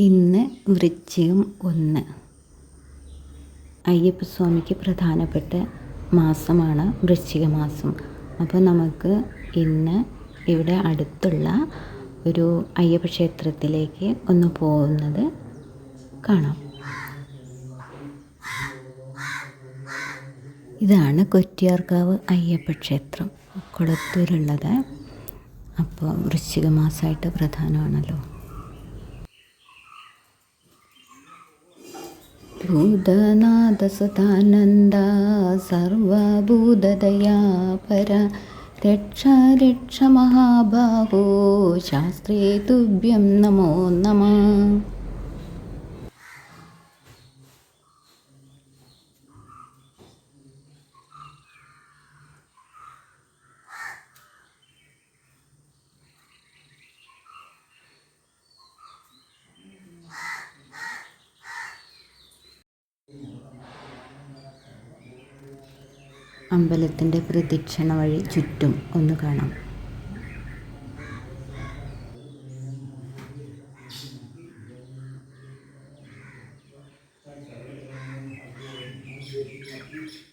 ഇന്ന് വൃശ്ചികം ഒന്ന്. അയ്യപ്പസ്വാമിക്ക് പ്രധാനപ്പെട്ട മാസമാണ് വൃശ്ചിക മാസം അപ്പോൾ നമുക്ക് ഇന്ന് ഇവിടെ അടുത്തുള്ള ഒരു അയ്യപ്പ ക്ഷേത്രത്തിലേക്ക് ഒന്ന് പോകുന്നത് കാണാം. ഇതാണ് കൊറ്റിയാർക്കാവ് അയ്യപ്പ ക്ഷേത്രം. കുളത്തൂരുള്ളത്. അപ്പോൾ വൃശ്ചിക മാസമായിട്ട് പ്രധാനമാണല്ലോ. ഭൂതനാഥസുതാനന്ദ സർവഭൂതദയാപര രക്ഷ രക്ഷ മഹാബാഹോ ശാസ്ത്രേ തുഭ്യം നമോ നമ. അമ്പലത്തിന്റെ പ്രദക്ഷിണ വഴി ചുറ്റും ഒന്ന് കാണാം Thank you.